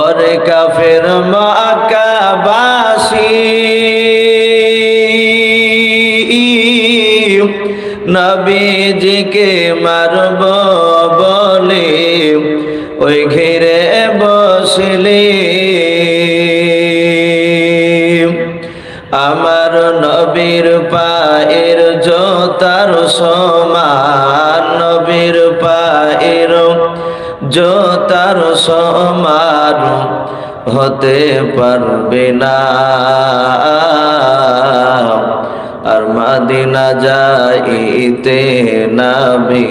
ওরে কাফের মাকাবাসী নবীজিকে মারব বলে ওই ঘিরে বসলে। আমার নবীর পায়ের জোতার সমান, নবীর পায়ের জোতার সমান। হতে পারবে না। আর মাদিনা যাইতে নাবি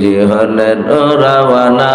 যে হলেন রাওয়ানা।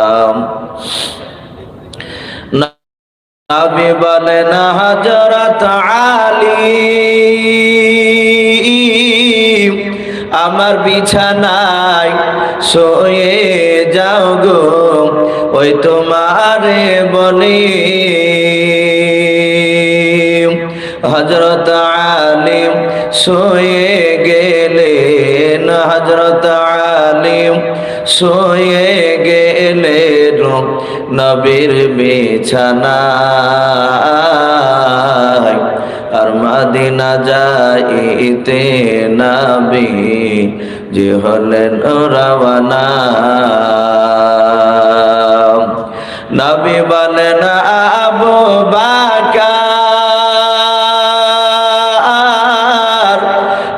নবী বলেন হজরত আলী, আমার বিছানায় শোয়ে যাও গো, ওই তোমারে বলি। হজরত আলিম শোয়ে গেলেন হজরত আলিম শোয়ে নবীর বিছানায় আর মাদিনা যাইতে নবী যে হলেন রাওয়ানা নবী বলেন, আবু বাকার,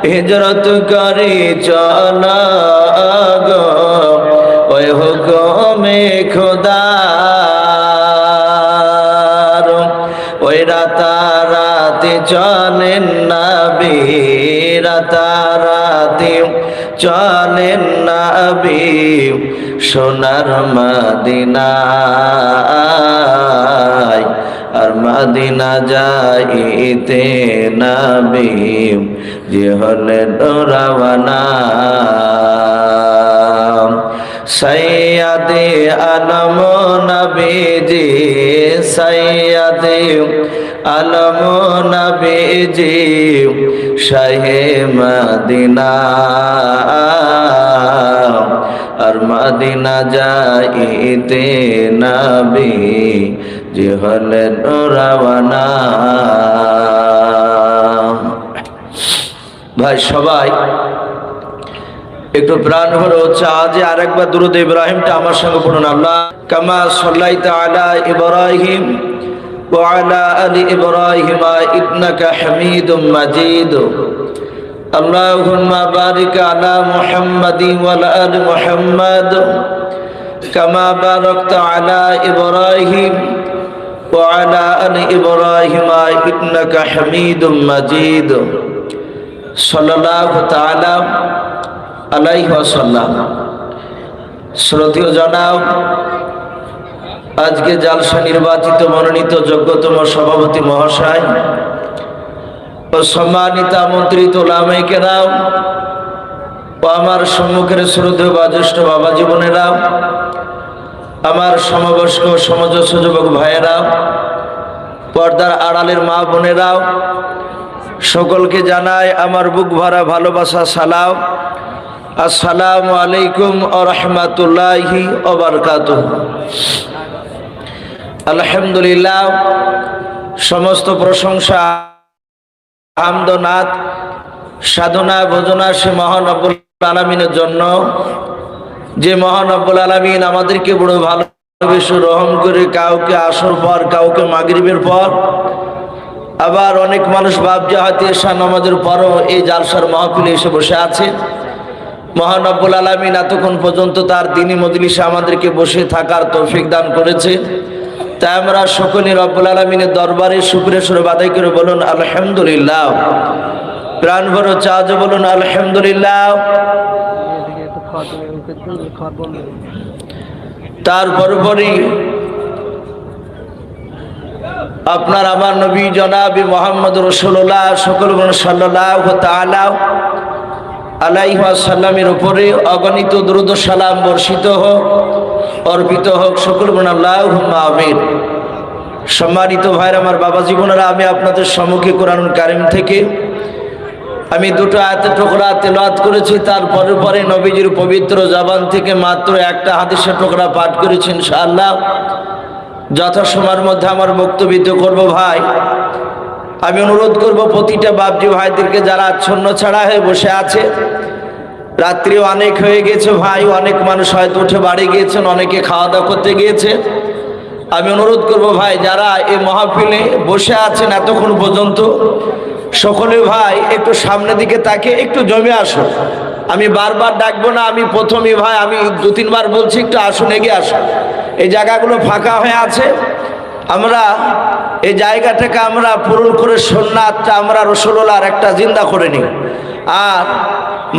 হিজরত করি নবী সোনার মদিনায় আর মদিনা যাইতে নবী যে হলেন রাওয়ানা সৈয়াদে আলম নবীজি সৈয়াদে আলম নবীজি শাহে মদিনা। আর মদিনা যাইতে নবী যে হলেন রাওয়ানা ভাই, সবাই, একটু প্রাণ ভরে হচ্ছে আজ আরেকবার দুরুদ ইব্রাহিমটা আমার সঙ্গে পড়ুন আল্লাহ। কামা সাল্লাইতা আলা ইব্রাহিম। وعلى آل إبراهيم إنك حميد مجيد اللهم بارك على محمد وعلى آل محمد كما باركت على إبراهيم وعلى آل إبراهيم إنك حميد مجيد صلى الله تعالى عليه وسلم শ্রদ্ধেয় জানাও আজকে জালসা নির্বাচিত, মনোনীত যোগ্যতম সভাপতি মহাশয় ও সম্মানিত আমন্ত্রিত লামাইকেরাও ও আমার সম্মুখের শ্রদ্ধেয় বা জ্যেষ্ঠ বাবা জীবনেরাও আমার সমবয়স্ক সমজস্ব যুবক ভাইয়েরাও পর্দার আড়ালের মা বোনেরাও সকলকে জানায় আমার বুক ভরা ভালোবাসা সালাও আসসালামু আলাইকুম ও রহমতুল্লাহি ওবরকাত আলহামদুলিল্লাহ, সমস্ত প্রশংসা হামদনাথ সাধনা, ভোজনা সে মহান আব্বুল আলমিনের জন্য। যে মহান আব্বুল আলমিন আমাদেরকে বড় ভালোবেসে রহম করে কাউকে আসর পর, কাউকে মাগরিবের পর, আবার অনেক মানুষ ভাবছে হয়তো এশা নামাজের পরও এই জালসার মাহফিলে এসে বসে আছে। মহানব্বুল আলমিন এতক্ষণ পর্যন্ত তার দিনী মজলিসে আমাদেরকে বসে থাকার তৌফিক দান করেছে। তাই আমরা সকলে রব্বুল আলমিনের দরবারে সুপুরে বাদাই করে বলুন, আলহামদুলিল্লাহ। প্রাণ ভরো চাজ বলুন, আলহামদুলিল্লাহ। তার পরপরই আপনার আমার নবী জনাবি মোহাম্মদ রসুল্লাহ সকল সাল্লাহ তালা আলাইসাল্লামের উপরে অগণিত দ্রুত সালাম বর্ষিত হোক, অর্পিত হোক, সকল আল্লাহ আমির সম্মানিত ভাইর আমার বাবা জীবনেরা, আমি আপনাদের সম্মুখে কোরআন কারিম থেকে আমি দুটো আয়তে টুকরা তেলাত করেছি, তারপরে পরে নবীজির পবিত্র জবান থেকে মাত্র একটা হাদিসের টুকরা পাঠ করেছি, ইনশাআল্লাহ। যথাসময়ের মধ্যে আমার বক্তব্য করব ভাই। আমি অনুরোধ করব প্রতিটা বাপজি ভাইদেরকে যারা আচ্ছন্ন ছাড়া হয়ে বসে আছে রাত্রি অনেক হয়ে গেছে ভাই, অনেক মানুষ হয়তো উঠে বাড়ি গিয়েছেন, অনেকে খাওয়া দাওয়া করতে গিয়েছে। আমি অনুরোধ করব ভাই, যারা এই মহাফিলে বসে আছেন এতক্ষণ পর্যন্ত, সকলে ভাই একটু সামনের দিকে তাকে একটু জমে আসো। আমি বারবার ডাকবো না, আমি প্রথমে ভাই, আমি দু তিনবার বলছি, একটু আসুন, এগিয়ে আসুন। এই জায়গাগুলো ফাঁকা হয়ে আছে। আমরা এই জায়গাটাকে আমরা পূরণ করে সোননাথটা আমরা রসুলার একটা জিন্দা করে নিই। আর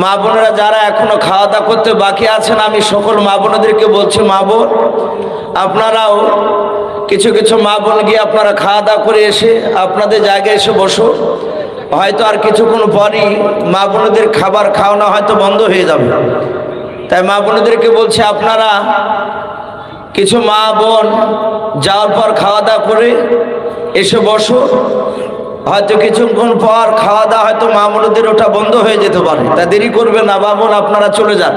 মা বোনেরা যারা এখনও খাওয়া দাওয়া করতে বাকি আছেন, আমি সকল মা বোনদেরকে বলছি, মা বোন, আপনারাও কিছু কিছু মা বোন গিয়ে আপনারা খাওয়া দাওয়া করে এসে আপনাদের জায়গায় এসে বসো। হয়তো আর কিছুক্ষণ পরই মা বোনদের খাবার খাওয়ানো হয়তো বন্ধ হয়ে যাবে। তাই মা বোনদেরকে বলছি, আপনারা কিছু মা বোন যাওয়ার পর খাওয়া দাওয়া করে এসে বসো। হয়তো কিছুক্ষণ পর খাওয়া দাওয়া হয়তো মা বোনদের ওটা বন্ধ হয়ে যেতে পারে। তা দেরি করবে না বোন আপনারা চলে যান।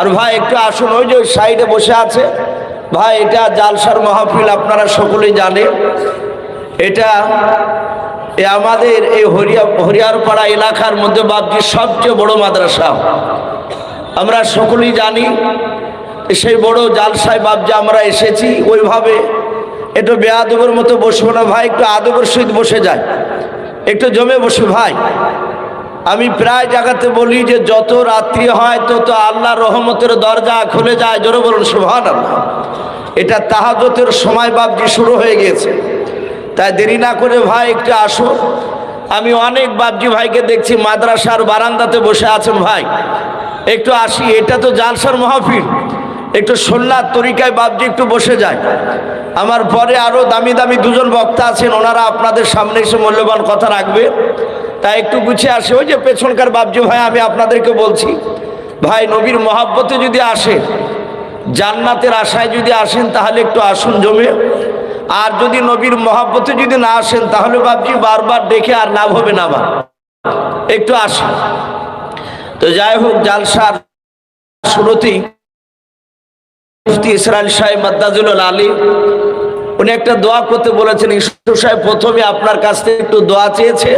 আর ভাই, একটু আসুন, ওই যে ওই সাইডে বসে আছে। ভাই, এটা জালসার মাহফিল, আপনারা সকলেই জানে এটা আমাদের এই হরিয়া, হরিয়ারপাড়া এলাকার মধ্যে বাপজি সবচেয়ে বড় মাদ্রাসা। আমরা সকলেই জানি সেই বড় জালসায় বাবজা আমরা এসেছি ওইভাবে। একটু বেআদবের মতো বসবো না, ভাই, একটু আদবের সহিত বসে যায়। একটু জমে বসে, ভাই। আমি প্রায় জায়গাতে বলি যে, যত রাত্রি হয়, তত আল্লাহ রহমতের দরজা খুলে যায়। জোরে বলুন সুভান এটা তাহাজতের সময় বাবজি শুরু হয়ে গিয়েছে। তাই দেরি না করে, ভাই, একটু আসো। আমি অনেক বাবজি ভাইকে দেখছি মাদ্রাসার বারান্দাতে বসে আছেন, ভাই। একটু আসি, এটা তো জালসার মাহফিল। একটু সন্ন্যার তরিকায় বাবজি একটু বসে যায়। আমার পরে আরও দামি দামি দুজন বক্তা আছেন, ওনারা আপনাদের সামনে এসে মূল্যবান কথা রাখবে। তাই একটু গুছিয়ে আসে। ওই যে পেছনকার বাবজি ভাই, আমি আপনাদেরকে বলছি, ভাই নবীর মহাব্বতে যদি আসে, জান্নাতের আশায় যদি আসেন, তাহলে একটু আসুন জমে। আর যদি নবীর মহাব্বতে যদি না আসেন, তাহলে বাবজি বারবার দেখে আর লাভ হবে না বা একটু আসুন। তো যাই হোক, জালসার শুরুতেই মুফতি ইসরায়েল সাহেব মাদ্দাজুল আলী, উনি একটা দোয়া করতে বলেছেন ইসু সাহেব, প্রথমে আপনার কাছ থেকে একটু দোয়া চেয়েছে।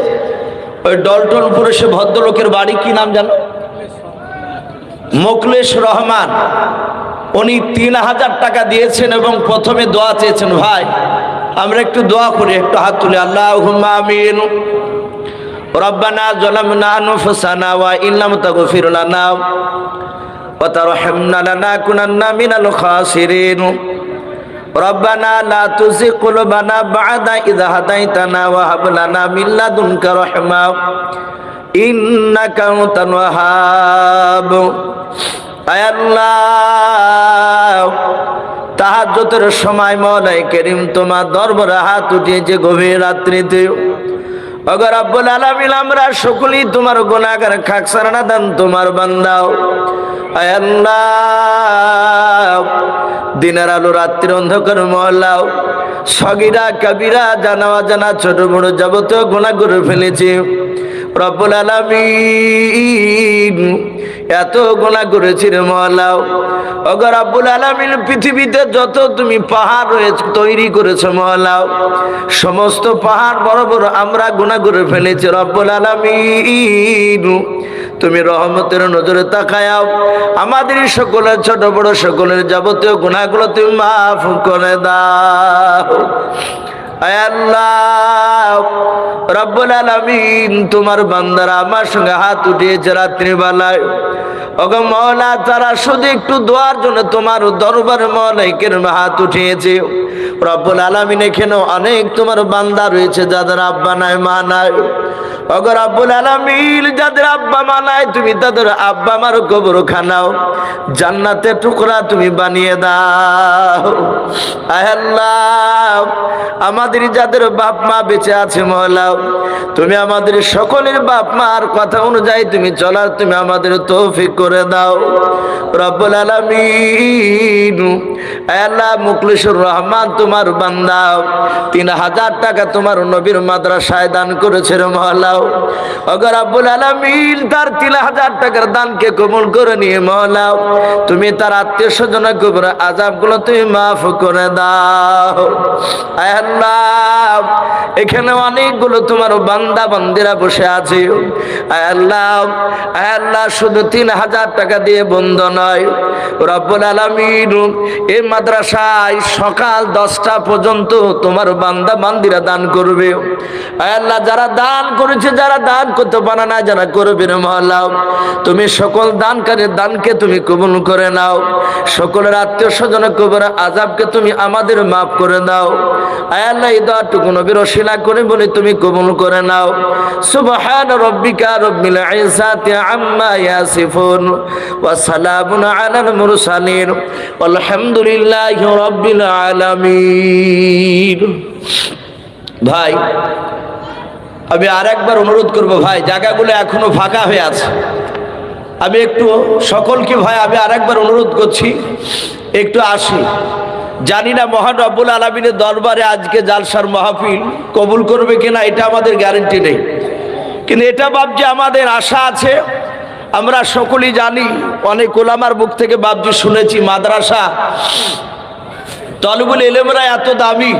ওই ডলটন পুরুষে ভদ্রলোকের বাড়ি, কি নাম জানো? মোকলেশ রহমান, উনি তিন হাজার টাকা দিয়েছেন এবং প্রথমে দোয়া চেয়েছেন, ভাই, আমরা একটু দোয়া করি, একটু হাত তুলে। আল্লাহ আমিন। রব্বানা জলামনা নুফসানা ওয়া ইল্লাম তাগফির লানা। وترحمنا لنكونن من الخاسرين ربنا لا تزغ قلوبنا بعد إذ هديتنا وهب لنا من لدنك رحمة إنك أنت الوهاب আয় আল্লাহ তাহাজ্জতের সময় মলাই করিম তোমার দরবারে হাত উঠিয়েছে গভীর রাত্রিতে অগর আব্বুল আলামিন, আমরা সকলেই তোমার গুণাগার খাকসার না দান তোমার বান্দাও। আল্লাহ, দিনের আলো, রাত্রির অন্ধকার মহল্লাও। সগিরা, কাবিরা জানা জানা, ছোট বড় যাবতীয় গুণা করে ফেলেছি। রব্বুল আলামিন। এত গোনা করেছি রে মহলাও অগর আব্বুল আলমিন, পৃথিবীতে যত তুমি পাহাড় রয়েছে, তৈরি করেছ মহলাও সমস্ত পাহাড় বড় বড় আমরা গুণা করে ফেলেছি রব্বুল আলমিন। তুমি রহমতের নজরে তাকায়াও। আমাদের সকলের, ছোট বড় সকলের যাবতীয় গুণাগুলো তুমি মাফ করে দাও। রব্বুল আলমিন তোমার বান্দারা আমার সঙ্গে হাত উঠিয়েছে রাত্রিবেলায় ওগো মহলা তারা শুধু একটু দোয়ার জন্য তোমার দরবারে মৌলাইকের হাত উঠিয়েছে, রব্বুল আলমিন এখানে অনেক তোমার বান্দা রয়েছে যাদের আব্বা নাই, মা নাই। অগর আব্বুল আলামিন, যাদের আব্বা মা নাই, তুমি তাদের আব্বা মার কবর খানাও জান্নাতে টুকরা তুমি বানিয়ে দাও। আল্লাহ, আমাদের যাদের বাপ মা বেঁচে আছে মহলাও, তুমি আমাদের সকলের বাপ মার কথা অনুযায়ী তুমি চলার তুমি আমাদের তৌফিক করে দাও। রব্বুল আলামিন আল্লাহ, মুখলিসুর রহমান তোমার বান্দা, তিন হাজার টাকা তোমার নবীর মাদ্রাসায় দান করেছে রে এখানে অনেকগুলো তোমার বান্দা বান্দিরা বসে আছে। শুধু তিন হাজার টাকা দিয়ে বন্ধ নয়। রব্বুল আলামিন, এই মাদ্রাসায় সকাল দশটা পর্যন্ত তোমার বান্দা বান্দিরা দান করবে। আল্লাহ, যারা দান করেছে যারা দান করতে পারে না, যারা করবে মহলাও তুমি সকল দানকারীর দানকে তুমি কবুল করে নাও। সকলের আত্মীয় স্বজন কবর আজাবকে তুমি আমাদের মাফ করে দাও আয় আল্লাহ দোয়াটুকু নবীর অশিলা করে বলে তুমি কবুল করে নাও। সুবহান রব্বিকা রব্বিল ইজ্জাতি আম্মা ইয়াসিফুন ওয়া সালামুন আলাল মুরসালিন। আলহামদুলিল্লাহি রব্বিল আলামিন। ভাই আমি আরেকবার অনুরোধ করব, ভাই, জায়গাগুলো এখনও ফাঁকা হয়ে আছে। আমি একটু সকলকে, ভাই, আমি আরেকবার অনুরোধ করছি, একটু আসি। জানি না মহান রব্বুল আলমিনের দরবারে আজকে জালসার মাহফিল কবুল করবে কিনা, এটা আমাদের গ্যারেন্টি নেই। কিন্তু এটা ভাবছি আমাদের আশা আছে, আমরা সকলেই জানি, অনেক ওলামার মুখ থেকে বাবজি শুনেছি, মাদ্রাসা, তলবুল এলেমরা এত দামি।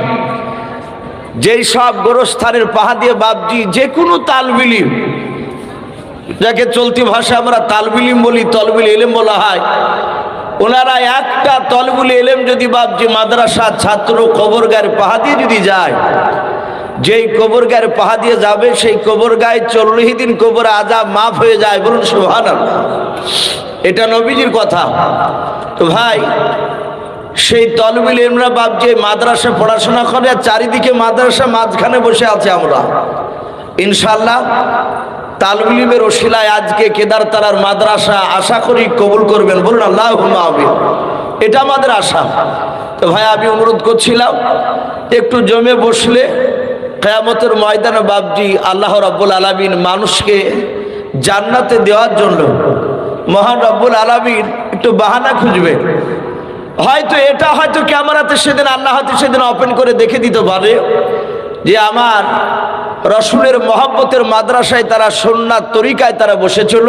যেই সব গোরস্থানের পাহা দিয়ে বাবজি যে কোনো তালবিলিম, যাকে চলতি ভাষা আমরা তালবিলিম বলি, তলবিল এলেম বলা হয়, ওনারা একটা তলবুল এলেম যদি বাবজি মাদ্রাসা ছাত্র কবর গায়ের পাহা দিয়ে যদি যায়, যেই কবর গায়ের পাহা দিয়ে যাবে, সেই কবর গায়ে চল্লিশ দিন কবর আজাব মাফ হয়ে যায়। বলুন সোহান এটা নবীজির কথা। তো ভাই সেই তলবিল এমরা বাপ যে মাদ্রাসা পড়াশোনা করে, চারিদিকে মাদ্রাসা মাঝখানে বসে আছে আমরা। ইনশাল্লাহ তালবিলিমের ওশিলায় আজকে কেদার তালার মাদ্রাসা আশা করি কবুল করবেন। বলুন আল্লাহ আমিন। এটা আমাদের আশা। তো ভাই, আমি অনুরোধ করছিলাম, একটু জমে বসলে কেয়ামতের ময়দানে বাবজি আল্লাহ রব্বুল আলমিন মানুষকে জান্নাতে দেওয়ার জন্য মহান রব্বুল আলমিন একটু বাহানা খুঁজবে। হয়তো এটা হয়তো ক্যামেরাতে সেদিন, আল্লাহ হয়তো সেদিন ওপেন করে দেখে দিতে পারে যে আমার রসুলের মহব্বতের মাদ্রাসায় তারা সন্ন্যার তরিকায় তারা বসেছিল।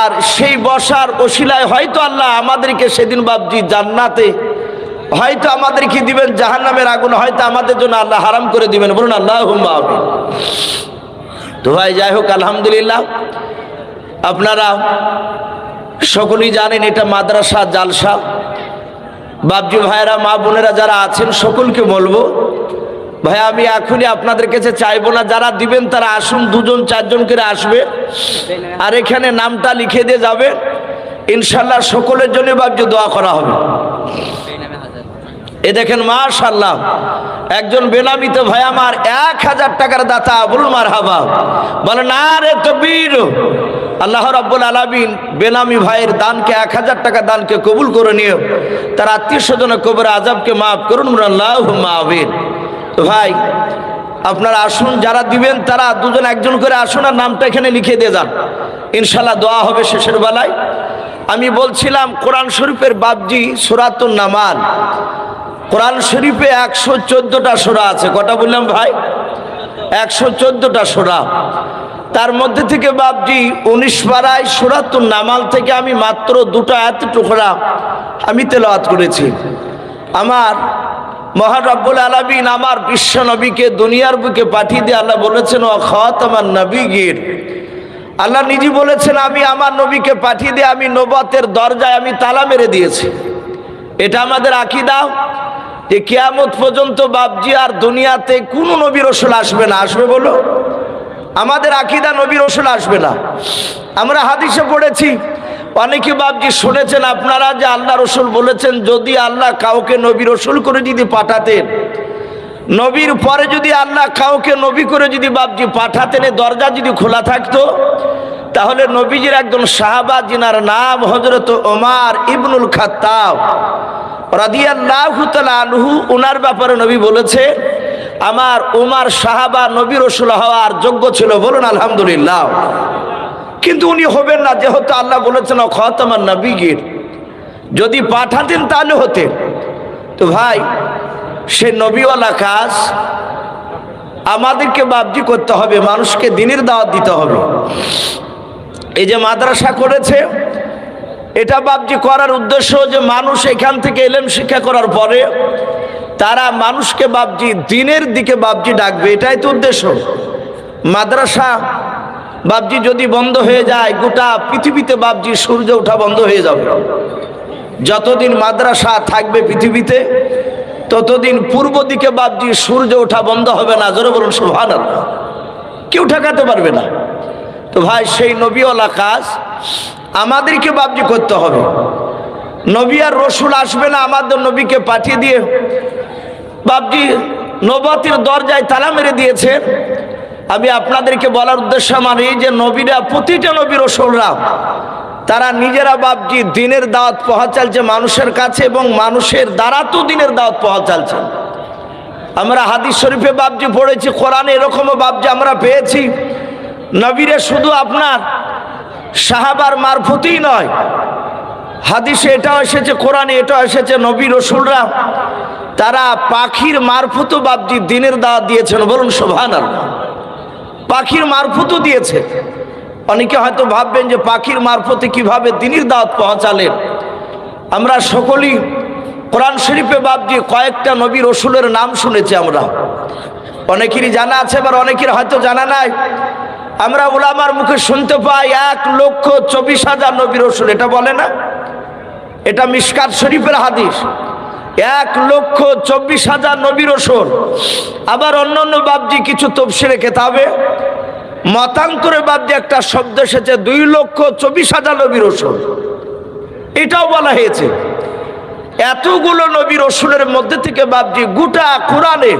আর সেই বসার ওসিলায় হয়তো আল্লাহ আমাদেরকে সেদিন বাবজি জান্নাতে, হয়তো আমাদেরকে দিবেন জাহান নামের আগুন, হয়তো আমাদের জন্য আল্লাহ হারাম করে দিবেন। বলুন আল্লাহ তো ভাই, যাই হোক, আলহামদুলিল্লাহ। আপনারা সকলেই জানেন এটা মাদ্রাসা, জালসা। বাবজি ভাইয়েরা, মা বোনেরা যারা আছেন, সকলকে বলব, ভাই, আমি এখনই আপনাদের কাছে চাইব না, যারা দিবেন তারা আসুন, দুজন, চারজন করে আসবে। আর এখানে নামটা লিখে দিয়ে যাবে। ইনশাল্লাহ সকলের জন্য বাবজি দোয়া করা হবে। এ দেখেন মাশাল্লাহ একজন বেনামিত, ভাই, আমার এক হাজার টাকার দাতা বলুন মার হাবা বলে না রে তো বীর আল্লাহ রাব্বুল আলামিন বেনামি ভাইয়ের দানকে এক হাজার টাকা দানকে কবুল করে নিও তার আত্মীয় স্বজনের কবর আজাবকে মাফ করুন। আল্লাহ তো ভাই, আপনারা আসুন, যারা দিবেন তারা দুজন একজন করে আসুন আর নামটা এখানে লিখে দিয়ে যান। ইনশাল্লাহ দোয়া হবে শেষের বেলায়। আমি বলছিলাম, কোরআন শরীফের বাবজি সুরাতুন নামান কোরআন শরীফে একশো চোদ্দটা সোরা আছে। কটা বললাম ভাই? একশো চোদ্দটা সোরা। তার মধ্যে থেকে বাবজি উনিশ পাড়ায় সুরাতুন নামাল থেকে আমি মাত্র দুটো এত টুকরা আমি তেলাওয়াত করেছি। আমার মহারব্বুল আলমিন আমার বিশ্ব নবীকে দুনিয়ার বুকে পাঠিয়ে দিয়ে আল্লাহ বলেছেন, ও খত আমার নবী গির আল্লাহ নিজে বলেছেন, আমি আমার নবীকে পাঠিয়ে দিয়ে আমি নবতের দরজায় আমি তালা মেরে দিয়েছি। এটা আমাদের আকিদা যে কেয়ামত পর্যন্ত বাপজি আর দুনিয়াতে কোনো নবী রসুল আসবে না। আসবে বলো? আমাদের আকিদা নবীর রসুল আসবে না। আমরা হাদিসে পড়েছি, অনেকে বাপজি শুনেছেন আপনারা যে আল্লাহ রসুল বলেছেন, যদি আল্লাহ কাউকে নবী রসুল করে যদি পাঠাতেন, নবীর পরে যদি আল্লাহ কাউকে নবী করে যদি বাপজি পাঠাতেন দরজা যদি খোলা থাকতো, তাহলে নবীজির একজন সাহাবা জিনার নাম হজরত ওমার ইবনুল খাত্তাব রাদিয়াল্লাহু তাআলা আনহু ওনার ব্যাপারে নবী বলেছে আমার উমার সাহাবা নবী রসুল হওয়ার যোগ্য ছিল বলুন আলহামদুলিল্লাহ। কিন্তু উনি হবেন না, যেহেতু আল্লাহ বলেছেন, খতামান নবীগির। যদি পাঠাতেন তাহলে হতেন তো ভাই, সে নবীওয়ালা কাজ, আমাদেরকে বাবজি করতে হবে, মানুষকে দিনের দাওয়াত দিতে হবে। এই যে মাদ্রাসা করেছে এটা বাবজি করার উদ্দেশ্য যে মানুষ এখান থেকে এলেম শিক্ষা করার পরে তারা মানুষকে বাবজি দিনের দিকে বাবজি ডাকবে, এটাই তো উদ্দেশ্য। মাদ্রাসা বাবজি যদি বন্ধ হয়ে যায়, গোটা পৃথিবীতে বাবজি সূর্য ওঠা বন্ধ হয়ে যাবে। যতদিন মাদ্রাসা থাকবে পৃথিবীতে, ততদিন পূর্ব দিকে বাবজি সূর্য ওঠা বন্ধ হবে না। জোরে বলুন সুভান কেউ ঠেকাতে পারবে না। তো ভাই, সেই নবীওয়ালা কাজ আমাদেরকে বাবজি করতে হবে। নবী আর রসুল আসবে না, আমাদের নবীকে পাঠিয়ে দিয়ে বাবজি নবতির দরজায় তালা মেরে দিয়েছে। আমি আপনাদেরকে বলার উদ্দেশ্য এই যে নবীরা, প্রতিটা নবী রসুলরা, তারা নিজেরা বাবজি দিনের দাওয়াত পৌঁছালছে মানুষের কাছে এবং মানুষের দ্বারা তো দিনের দাওয়াত পৌঁছালছে আমরা হাদিস শরীফে বাবজি পড়েছি, কোরআনে এরকমও বাবজি আমরা পেয়েছি। নবীরে শুধু আপনার সাহাবার মারফতই নয়, হাদিসে এটাও এসেছে, কোরআনে এটাও এসেছে, নবী রসুলরা তারা পাখির মারফত বাবজি দিনের দাওয়াত দিয়েছেন, বলুন শোভান পাখির মারফতও দিয়েছে। অনেকে হয়তো ভাববেন যে পাখির মারফতে কীভাবে দিনের দাওয়াত পৌঁছালেন। আমরা সকলেই কোরআন শরীফে বাবজি কয়েকটা নবী রসুলের নাম শুনেছি আমরা। অনেকেরই জানা আছে, আবার অনেকের হয়তো জানা নাই। আমরা ওলামার মুখে শুনতে পাই এক লক্ষ চব্বিশ হাজার নবী রসুল, এটা বলে না? এটা মিসকাত শরীফের হাদিস। এক লক্ষ চব্বিশ হাজার নবী রসুল। আবার অন্য অন্য বাবজি কিছু তফসিরে কেতাবে, মতান্তরে বাবজি একটা শব্দ এসেছে, দুই লক্ষ চব্বিশ হাজার নবী রসুল। এটাও বলা হয়েছে। এতগুলো নবী রসুলের মধ্যে থেকে বাবজি গোটা কোরআনে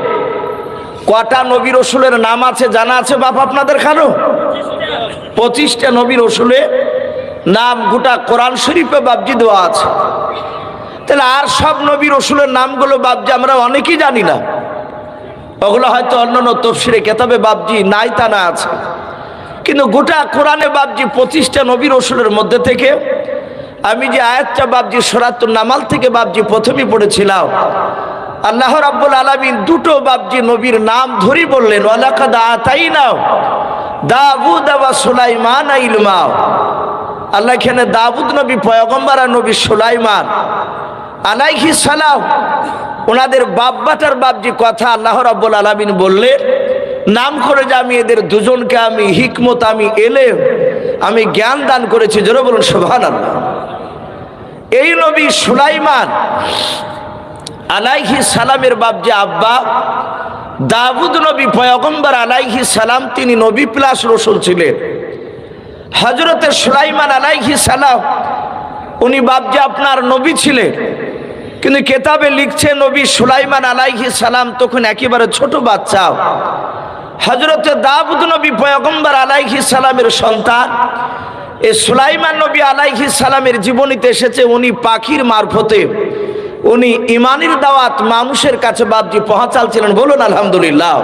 কটা নবী রসুলের নাম আছে, জানা আছে বাপ আপনাদের খানো? পঁচিশটা নবী রসুলে নাম গোটা কোরআন শরীফে বাবজি দেওয়া আছে। তাহলে আর সব নবী রসুলের নামগুলো বাবজি আমরা অনেকেই জানি না। ওগুলো হয়তো অন্য অন্য তফসিরে কেতাবে বাবজি নাই তা না আছে। কিন্তু গোটা কোরআনে বাবজি পঁচিশটা নবী রসুলের মধ্যে থেকে আমি যে আয়াতটা বাবজি সরাত্তর নামাল থেকে বাবজি প্রথমেই পড়েছিলাম আল্লাহ রাব্বুল আলামিন দুটো বাবজি নবীর নাম ধরি বললেন, ওয়ালাকাদ আতাইনাও দাউদ ওয়া সুলাইমান ইলমা। আল্লাহ এখানে দাউদ নবী, পয়গম্বর আর নবী সুলাইমান। আলাইহি সালাম, ওনাদের বাব্বাটার বাবজি কথা আল্লাহ রাব্বুল আলামিন বললেন, নাম করে যে আমি এদের দুজনকে, আমি হিকমত, আমি এলে আমি জ্ঞান দান করেছি। জোরে বলুন, সুবহানাল্লাহ। এই নবী সুলাইমান আলাইহি সালামের বাপ যে আব্বা দাবুদ নবী পয়গম্বর আলাইহি সালাম, তিনি নবী প্লাস রসুল ছিলেন। হজরতের সুলাইমান আলাইহি সালাম, উনি বাপ যে আপনার নবী ছিলেন। কিন্তু কেতাবে লিখছে, নবী সুলাইমান আলাইহি সালাম তখন একেবারে ছোট বাচ্চা। হজরতে দাবুদ নবী পয়গম্বর আলাইহি সালামের সন্তান। এ সুলাইমান নবী আলাইহি সালামের জীবনীতে এসেছে, উনি পাখির মারফতে। উনি ইমানের দাওয়াত মানুষের কাছে বাবজি পৌঁছালছিলেন, বলুন আলহামদুলিল্লাহ।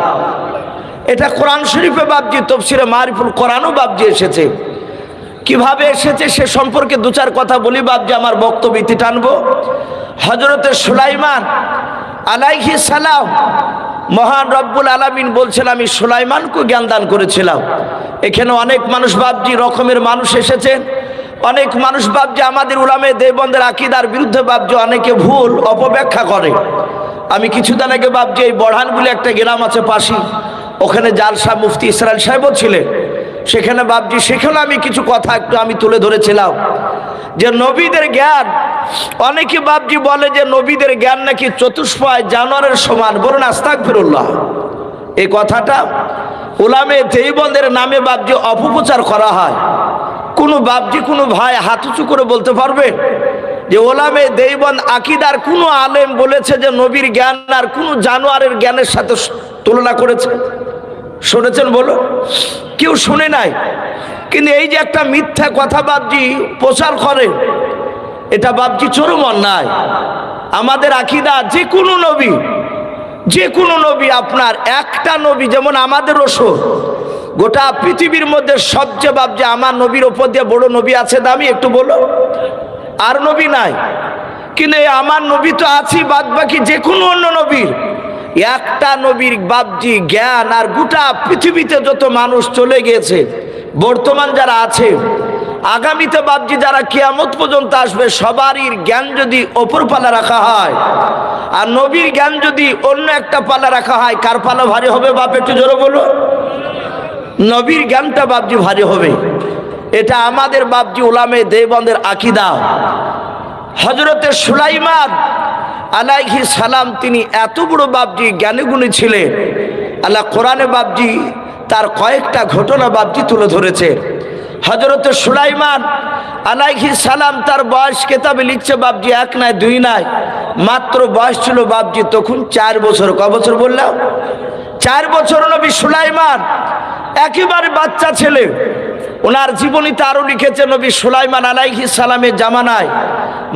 এটা কোরআন শরীফে বাবজি তফসিরে মারিফুল কোরআনও বাবজি এসেছে। কীভাবে এসেছে সে সম্পর্কে দু চার কথা বলি বাবজি আমার বক্তব্য ইতি টানবো। হজরতে সুলাইমান আলাইহি সালাম মহান রব্বুল আলামিন বলছেন, আমি সুলাইমানকে জ্ঞান দান করেছিলাম। এখানে অনেক মানুষ বাবজি রকমের মানুষ এসেছেন। অনেক মানুষ ভাবছে আমাদের উলামে দেবন্দের আকিদার বিরুদ্ধে ভাবছে, অনেকে ভুল অপব্যাখ্যা করে। আমি কিছুদিন আগে ভাবছি, এই বড়হান বলে একটা গ্রাম আছে পাশি ওখানে জালসা মুফতি ইসরায়েল সাহেবও ছিলেন। সেখানে বাবজি সেখানে আমি কিছু কথা একটু আমি তুলে ধরেছিলাম। যে নবীদের জ্ঞান, অনেকে বাবজি বলে যে নবীদের জ্ঞান নাকি চতুষ্পয় জানোয়ারের সমান, বলুন আস্তাক ফিরুল্লাহ এই কথাটা ওলামে দেইবন্দের নামে বাবজি অপপ্রচার করা হয়। কোনো বাবজি কোনো ভাই হাত উঁচু করে বলতে পারবে? যে ওলামে দেইবন আকিদার কোনো আলেম বলেছে যে নবীর জ্ঞান আর কোনো জানোয়ারের জ্ঞানের সাথে তুলনা করেছে? শুনেছেন বলো? কেউ শুনে নাই। কিন্তু এই যে একটা মিথ্যা কথা বাবজি প্রচার করে, এটা বাবজি চরম অন্যায় আমাদের আকিদা যে কোনো নবী, যে কোনো নবী আপনার একটা নবী, যেমন আমাদের ওষুধ গোটা পৃথিবীর মধ্যে সবচেয়ে বাবজি আমার নবীর ওপর দিয়ে বড় নবী আছে দামি একটু বলো। আর নবী নাই। কিন্তু আমার নবী তো আছি বাদ বাকি যে কোনো অন্য নবীর। একটা নবীর বাবজি জ্ঞান আর গোটা পৃথিবীতে যত মানুষ চলে গিয়েছে, বর্তমান যারা আছে, আগামীতে বাবজি যারা কিয়ামত পর্যন্ত আসবে, সবারই জ্ঞান যদি ওপর পালা রাখা হয়, আর নবীর জ্ঞান যদি অন্য একটা পালা রাখা হয়, কার পালা ভারী হবে বাপ, একটু জোরে বলো। নবীর জ্ঞানটা বাবজি ভারী হবে। এটা আমাদের বাবজি ওলামে দেবন্দের আকিদা। হজরতে সুলাইমান আলাইহি সালাম তিনি এত বড় বাবজি জ্ঞানী গুণী ছিলেন। আল্লাহ কোরআনে বাবজি তার কয়েকটা ঘটনা বাবজি তুলে ধরেছে। হজরত সুলাইমান আলাইহি সালাম তার বয়স কেতাবে লিখছে বাবজি এক নাই, দুই নাই। মাত্র বয়স ছিল বাবজি তখন চার বছর। ক বছর বললাম? চার বছর নবী সুলাইমান একেবারে বাচ্চা ছেলে। ওনার জীবনীতে আরও লিখেছে নবী সুলাইমান আলাইহি সালামের জামানায়,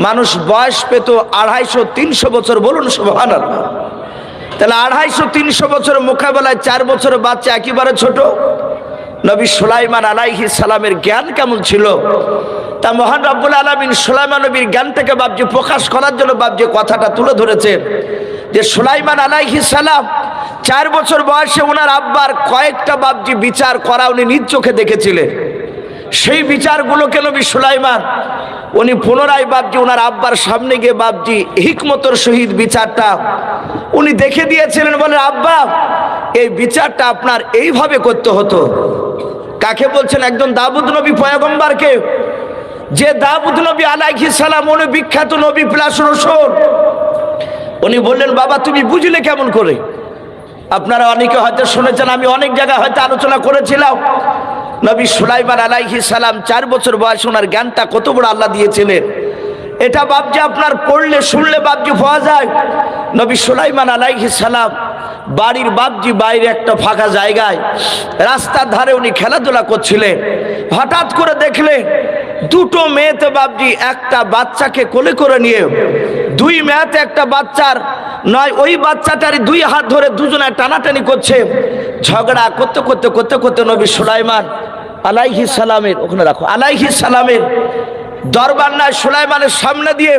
মানুষ বয়স পেত আড়াইশো তিনশো বছর। বলুন সুবহান তাহলে আড়াইশো তিনশো বছরের মোকাবেলায় চার বছরের বাচ্চা একেবারে ছোট। নবী সুলাইমান আলাইহি সালামের জ্ঞান কেমন ছিল? তা মহান রব্বুল আলমিন সুলাইমান নবীর জ্ঞানটাকে বাবজি প্রকাশ করার জন্য বাবজি কথাটা তুলে ধরেছে যে সুলাইমান আলাইহি সালাম চার বছর বয়সে ওনার আব্বার কয়েকটা বাবজি বিচার করা উনি নিজ চোখে দেখেছিলেন। সেই বিচারগুলোকে নবী সুলাইমান? উনি পুনরায় বাবজি ওনার আব্বার সামনে গিয়ে বাবজি হিকমতর সহিত বিচারটা উনি দেখে দিয়েছিলেন বলে আব্বা, এই বিচারটা আপনার এইভাবে করতে হতো। কাকে বলছেন? একজন দাবুদ নবী পয়গম্বরকে। যে দাবুদ নবী আলাইহিস সালাম, উনি বিখ্যাত নবী প্লাস রসুল। উনি বললেন, বাবা, তুমি বুঝলে কেমন করে? আপনারা অনেকে হয়তো শুনেছেন, আমি অনেক জায়গায় হয়তো আলোচনা করেছিলাম। নবী সুলাইমান আলাইহি সালাম চার বছর বয়স ওনার জ্ঞানটা কত বড় আল্লাহ দিয়েছিলেন। এটা বাবজি আপনার পড়লে, শুনলে বাবজি পাওয়া যায়। নবী সুলাইমান আলাইহি সালাম বাড়ির বাবজি বাইরে একটা ফাঁকা জায়গায় রাস্তার ধারে উনি খেলাধুলা করছিলেন। হঠাৎ করে দেখলে দুটো মেয়েতে বাবজি একটা বাচ্চাকে কোলে করে নিয়ে, দুই মেয়েতে একটা বাচ্চার নয়, ওই বাচ্চাটারই দুই হাত ধরে দুজনে টানাটানি করছে। ঝগড়া করতে করতে করতে করতে নবী সুলাইমান আলাইহি সালামের, ওখানে রাখো, আলাইহি সালামের দরবার নয় সুলাইমানের সামনে দিয়ে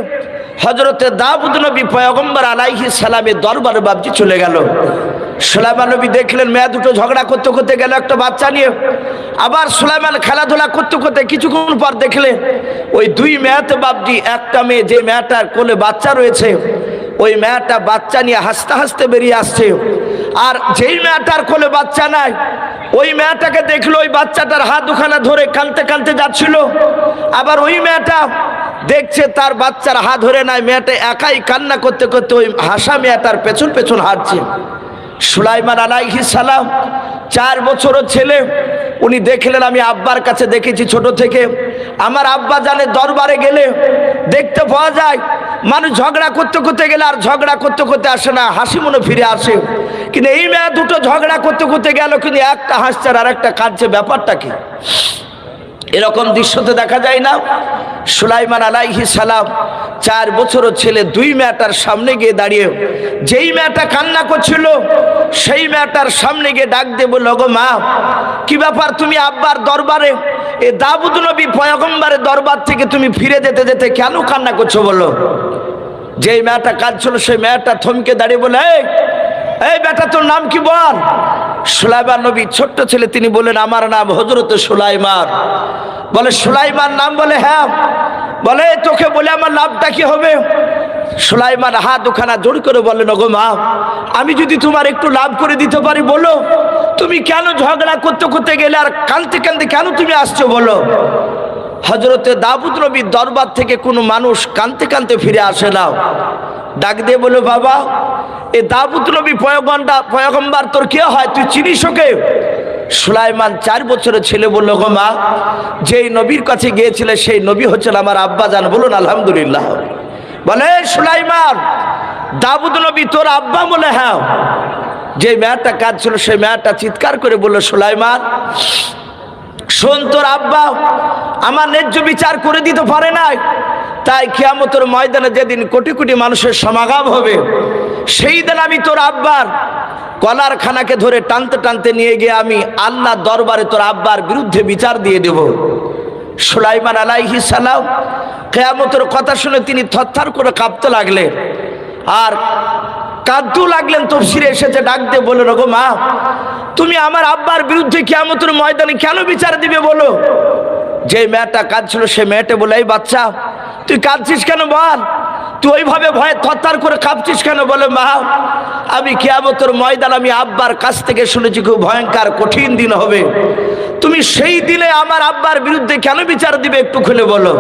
হজরতে দাবুদ নবী পয়গম্বর আলাইহি সালামের দরবারে বাবজি চলে গেল। সুলাইমান নবী দেখলেন মেয়ে দুটো ঝগড়া করতে করতে গেল একটা বাচ্চা নিয়ে। আবার সুলাইমান খেলাধুলা করতে করতে কিছুক্ষণ পর দেখলে ওই দুই মেয়াতে বাবজি একটা মেয়ে যে মেয়েটার কোলে বাচ্চা রয়েছে ওই মেয়েটা বাচ্চা নিয়ে হাসতে হাসতে বেরিয়ে আসছে। আর যেই মেয়েটার কোলে বাচ্চা নাই, ওই মেয়েটাকে দেখল ওই বাচ্চাটার হাত দুখানা ধরে কানতে কানতে যাচ্ছিল। আবার ওই মেয়েটা দেখছে তার বাচ্চার হাত ধরে নাই, মেয়েটা একাই কান্না করতে করতে ওই হাসা মেয়েটার পেছন পেছন হাঁটছে। সুলাইমান আলাইহি সালাম, চার বছরও ছেলে, উনি দেখলেন, আমি আব্বার কাছে দেখেছি ছোট থেকে। আমার আব্বা জানে দরবারে গেলে দেখতে পাওয়া যায় মানুষ ঝগড়া করতে করতে গেলে আর ঝগড়া করতে করতে আসে না, হাসি মনে ফিরে আসে। কিন্তু এই মেয়া দুটো ঝগড়া করতে করতে গেল, কিন্তু একটা হাসছে আর একটা কাঁদছে, ব্যাপারটা কি? এরকম দৃশ্যতে দেখা যায় না। সুলাইমান আলাইহি সালাম চার বছরও ছেলে, দুই মেয়েটার সামনে গিয়ে দাঁড়িয়ে, যেই মেয়েটা কান্না করছিল, সেই মেয়েটার সামনে গিয়ে ডাক দিয়ে বলল গো মা, কি ব্যাপার তুমি আব্বার দরবারে, এ দাবুদ নবী পয়গম্বরের দরবার থেকে তুমি ফিরে যেতে যেতে কেন কান্না করছ বলো? যেই মেয়েটা কাঁদছিল, সেই মেয়েটা থমকে দাঁড়িয়ে বলে এই বেটা তোর নাম কি বল? সুলাইমান নবী ছোট্ট ছেলে, তিনি বলেন আমার নাম হজরত সুলাইমান। বলে, সুলাইমান নাম বলে হ্যাঁ। বলে, তোকে বলে আমার লাভটা কি হবে? সুলাইমান হাত দুখানা জোর করে বললেন, ওগো মা, আমি যদি তোমার একটু লাভ করে দিতে পারি, বলো। তুমি কেন ঝগড়া করতে করতে গেলে আর কানতে কানতে কেন তুমি আসছো, বলো? হজরতে দাবুদ নবীর দরবার থেকে কোনো মানুষ কানতে কানতে ফিরে আসে না। ডাক দিয়ে বলে, বাবা, এ দাবুদ নবী পয়গম্বা পয়গম্বার, তোর কে হয়? তুই চিনিস ওকে? সুলাইমান চার বছরের ছেলে বলল, গো মা, যেই নবীর কাছে গিয়েছিলে, সেই নবী হচ্ছেন আমার আব্বা জান বলুন, আলহামদুলিল্লাহ। বলে সুলাইমান দাবুদ নবী তোর আব্বা বলে হ্যাঁ? যে মেয়েটা কাজ ছিল সেই মেয়েটা চিৎকার করে বলল, সুলাইমান শোন তোর আব্বা, আমার ন্যায্য বিচার করে দিতে পারে নাই। তাই কিয়ামতের ময়দানে যেদিন কোটি কোটি মানুষের সমাগম হবে, সেই দিন আমি তোর আব্বার কলার খানাকে ধরে টানতে টানতে নিয়ে গিয়ে আমি আল্লাহ দরবারে তোর আব্বার বিরুদ্ধে বিচার দিয়ে দেব। সুলাইমান আলাইহি সালাম, কেয়ামতের কথা শুনে তিনি থরথর করে কাঁপতে লাগলেন। আর কাঁদতেও লাগলেন তফসিরে এসেছে, ডাক দিয়ে বলে রঘু মা, তুমি আমার আব্বার বিরুদ্ধে কেমতের ময়দানে কেন বিচার দিবে বলো? যে মেয়েটা কাঁদছিল, সে মেয়েটা বলে এই বাচ্চা, তুই কাঁদছিস কেন বল? তুই ওইভাবে ভয়ে থরথর করে কাঁপছিস কেন বলে মা? আমি কেয়ামতের ময়দান, আমি আব্বার কাছ থেকে শুনেছি, খুব ভয়ঙ্কর, কঠিন দিন হবে। তুমি সেই দিনে আমার আব্বার বিরুদ্ধে কেন বিচার দিবে একটু খুলে বলো?